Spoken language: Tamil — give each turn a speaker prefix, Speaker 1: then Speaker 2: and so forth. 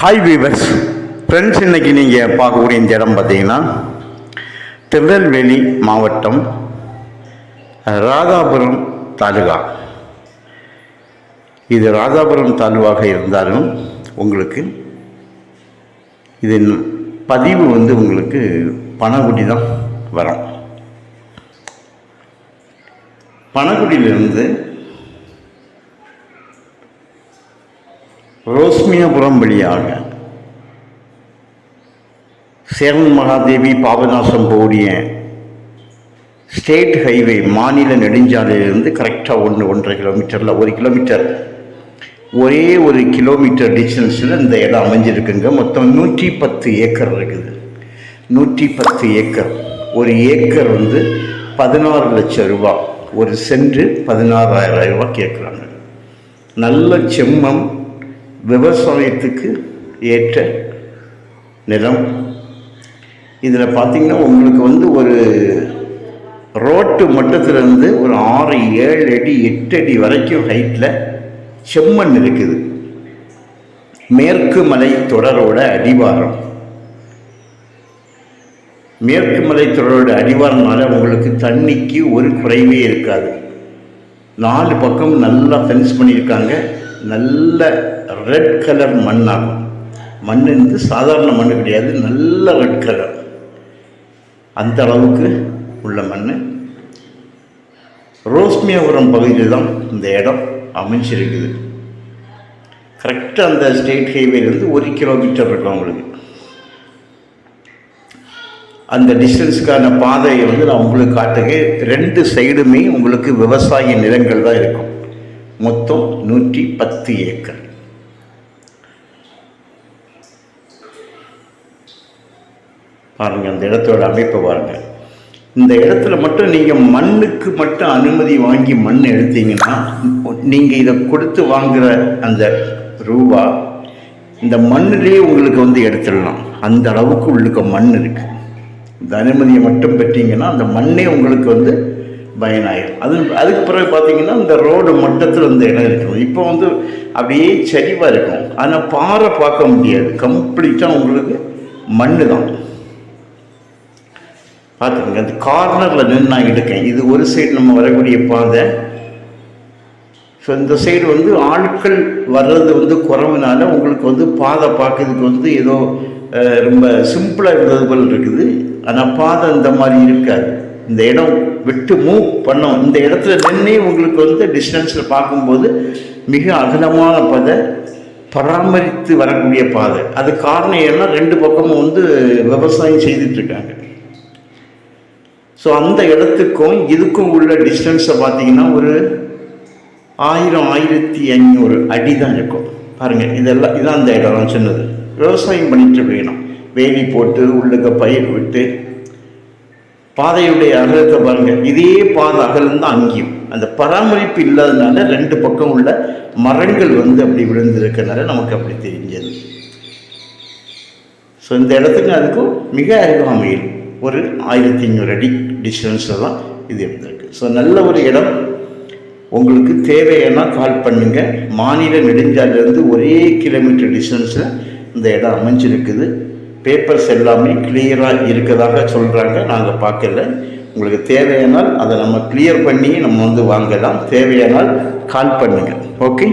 Speaker 1: ஹாய் வீவர்ஸ் ஃப்ரெண்ட்ஸ் இன்னைக்கு நீங்கள் பார்க்கக்கூடிய இந்த இடம் பார்த்தீங்கன்னா திருநெல்வேலி மாவட்டம் ராதாபுரம் தாலுகா. இது ராதாபுரம் தாலுவாக இருந்தாலும் உங்களுக்கு இது பதிவு வந்து உங்களுக்கு பணகுடி தான் வரும். பணகுடியிலிருந்து ரோஸ்மியாபுரம் வழியாக சேரன் மகாதேவி பாபநாசம் போடிய ஸ்டேட் ஹைவே மாநில நெடுஞ்சாலையிலிருந்து கரெக்டாக ஒன்று ஒன்றரை கிலோமீட்டரில் ஒரு கிலோமீட்டர். ஒரே ஒரு கிலோமீட்டர் டிஸ்டன்ஸில் இந்த இடம் அமைஞ்சிருக்குங்க. மொத்தம் நூற்றி பத்து ஏக்கர் இருக்குது. நூற்றி பத்து ஏக்கர். ஒரு ஏக்கர் வந்து பதினாறு லட்சம் ரூபா. ஒரு சென்று பதினாறாயிரம் ரூபா கேட்குறாங்க நல்ல செம்மம். விவசாயத்துக்கு ஏற்ற நிலம். இதில் பார்த்திங்கன்னா உங்களுக்கு வந்து ஒரு ரோட்டு மட்டத்திலேருந்து ஒரு ஆறு ஏழு அடி எட்டு அடி வரைக்கும் ஹைட்டில் செம்மண் இருக்குது. மேற்கு மலை தொடரோட அடிவாரம். மேற்கு மலை தொடரோட அடிவாரம்னால உங்களுக்கு தண்ணிக்கு ஒரு குறைவே இருக்காது. நாலு பக்கம் நல்லா ஃபென்ஸ் பண்ணியிருக்காங்க. நல்ல ரெட் கலர் மண்ணாகும். மண் வந்து சாதாரண மண் கிடையாது நல்ல ரெட் கலர் அந்த அளவுக்கு உள்ள மண் ரோஸ்மியபுரம் பகுதியில் தான் இந்த இடம் அமைஞ்சிருக்குது. கரெக்டாக அந்த ஸ்டேட் ஹைவேலேருந்து ஒரு கிலோமீட்டர் இருக்கும் அவங்களுக்கு அந்த டிஸ்டன்ஸுக்கான பாதையை வந்து நான் உங்களுக்கு காட்டுகிறேன் ரெண்டு சைடுமே உங்களுக்கு விவசாய நிலங்கள் தான் இருக்கும். மொத்தம் நூற்றி பத்து ஏக்கர். பாருங்கள் அந்த இடத்தோட அமைப்பை பாருங்கள் இந்த இடத்துல மட்டும் நீங்கள் மண்ணுக்கு மட்டும் அனுமதி வாங்கி மண் எடுத்தீங்கன்னா நீங்கள் இதை கொடுத்து வாங்குகிற அந்த ரூபா இந்த மண்ணிலேயே உங்களுக்கு வந்து எடுத்துடலாம். அந்த அளவுக்கு உள்ளுக்க மண் இருக்குது இந்த அனுமதியை மட்டும் பெற்றீங்கன்னா அந்த மண்ணே உங்களுக்கு வந்து பயனாயிரும். அது அதுக்கு பிறகு பார்த்தீங்கன்னா இந்த ரோடு மட்டத்தில் வந்து இடம் இருக்கும். இப்போ வந்து அப்படியே சரிவாக இருக்கும். ஆனால் பாறை பார்க்க முடியாது. கம்ப்ளீட்டாக உங்களுக்கு மண் தான் பார்த்துக்கோங்க அந்த கார்னரில் நின்று நான் எடுக்கேன். இது ஒரு சைடு நம்ம வரக்கூடிய பாதை. ஸோ இந்த சைடு வந்து ஆட்கள் வர்றது வந்து குறவுனால உங்களுக்கு வந்து பாதை பார்க்கறதுக்கு வந்து ஏதோ ரொம்ப சிம்பிளாக இருந்தது போல் இருக்குது. ஆனால் பாதை இந்த மாதிரி இருக்காது. இந்த இடம் விட்டு மூவ் பண்ணோம். இந்த இடத்துல நின்னே உங்களுக்கு வந்து டிஸ்டன்ஸில் பார்க்கும்போது மிக அகலமான பாதை பராமரித்து வரக்கூடிய பாதை. அது காரணம் எல்லாம் ரெண்டு பக்கமும் வந்து விவசாயம் செய்துட்ருக்காங்க ஸோ அந்த இடத்துக்கும் இதுக்கும் உள்ள டிஸ்டன்ஸை பார்த்தீங்கன்னா ஒரு ஆயிரம் ஆயிரத்தி ஐநூறு அடி தான் இருக்கும். பாருங்கள் இதெல்லாம் இதான் அந்த இடம் சொன்னது. விவசாயம் பண்ணிட்டு வேணும் வேலி போட்டு உள்ளுக்க பயிர் விட்டு பாதையுடைய அகலத்தை பாருங்கள் இதே பாதை அகலம் தான் அங்கேயும். அந்த பராமரிப்பு இல்லாதனால ரெண்டு பக்கம் உள்ள மரங்கள் வந்து அப்படி விழுந்திருக்கனால நமக்கு அப்படி தெரிஞ்சது. ஸோ இந்த இடத்துக்கு அதுக்கும் மிக அருகாமையில் ஒரு ஆயிரத்தி ஐநூறு அடி டிஸ்டன்ஸில் தான் இது இருந்திருக்கு. ஸோ நல்ல ஒரு இடம். உங்களுக்கு தேவையான கால் பண்ணுங்கள் மாநில நெடுஞ்சாலிருந்து ஒரே கிலோமீட்டர் டிஸ்டன்ஸில் இந்த இடம் அமைஞ்சிருக்குது. பேப்பர்ஸ் எல்லாமே கிளியராக இருக்கதாக சொல்கிறாங்க நாங்கள் பார்க்கல. உங்களுக்கு தேவையானால் அதை நம்ம கிளியர் பண்ணி நம்ம வந்து வாங்கலாம். தேவையானால் கால் பண்ணுங்கள் ஓகே